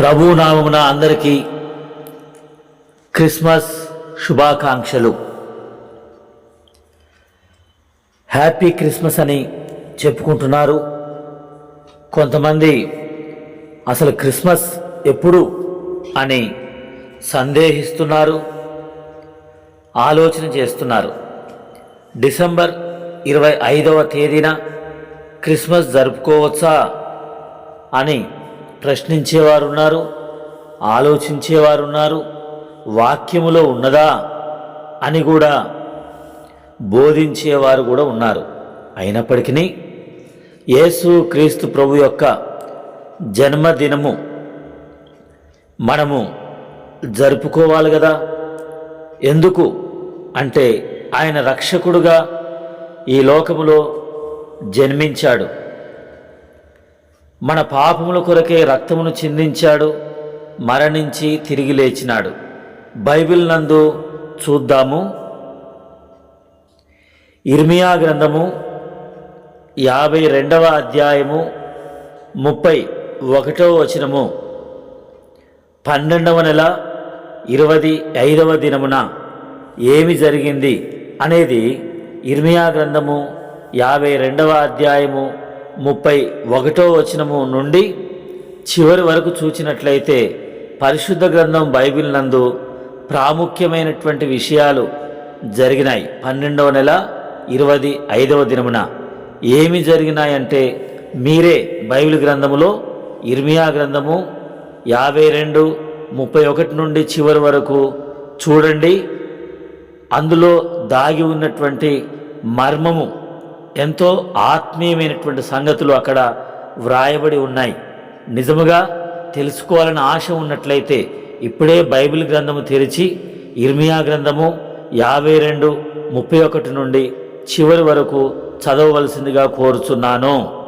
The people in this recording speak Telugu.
ప్రభు నామమున అందరికీ క్రిస్మస్ శుభాకాంక్షలు. హ్యాపీ క్రిస్మస్ అని చెప్పుకుంటున్నారు. కొంతమంది అసలు క్రిస్మస్ ఎప్పుడు అని సందేహిస్తున్నారు ఆలోచన చేస్తున్నారు. డిసెంబర్ ఇరవై ఐదవ తేదీన క్రిస్మస్ జరుపుకోవచ్చా అని ప్రశ్నించేవారు ఉన్నారు ఆలోచించేవారు ఉన్నారు వాక్యములో ఉన్నదా అని కూడా బోధించేవారు కూడా ఉన్నారు. అయినప్పటికీ యేసు క్రీస్తు ప్రభు యొక్క జన్మదినము మనము జరుపుకోవాలి కదా? ఎందుకు? అంటే ఆయన రక్షకుడుగా ఈ లోకములో జన్మించాడు. మన పాపముల కొరకే రక్తమును చిందించాడు మరణించి తిరిగి లేచినాడు. బైబిల్ నందు చూద్దాము. ఇర్మియా గ్రంథము యాభై రెండవ అధ్యాయము ముప్పై ఒకటవ వచనము. పన్నెండవ నెల ఇరవై ఐదవ దినమున ఏమి జరిగింది అనేది ఇర్మియా గ్రంథము యాభై రెండవ అధ్యాయము ముప్పై ఒకటో వచనము నుండి చివరి వరకు చూచినట్లయితే పరిశుద్ధ గ్రంథం బైబిల్ నందు ప్రాముఖ్యమైనటువంటి విషయాలు జరిగినాయి. పన్నెండవ నెల ఇరవై ఐదవ దినమున ఏమి జరిగినాయంటే మీరే బైబిల్ గ్రంథములో ఇర్మియా గ్రంథము యాభై రెండు ముప్పై ఒకటి నుండి చివరి వరకు చూడండి. అందులో దాగి ఉన్నటువంటి మర్మము ఎంతో ఆత్మీయమైనటువంటి సంగతులు అక్కడ వ్రాయబడి ఉన్నాయి. నిజముగా తెలుసుకోవాలని ఆశ ఉన్నట్లయితే ఇప్పుడే బైబిల్ గ్రంథము తెరిచి ఇర్మియా గ్రంథము యాభై రెండు ముప్పై ఒకటి నుండి చివరి వరకు చదవవలసిందిగా కోరుచున్నాను.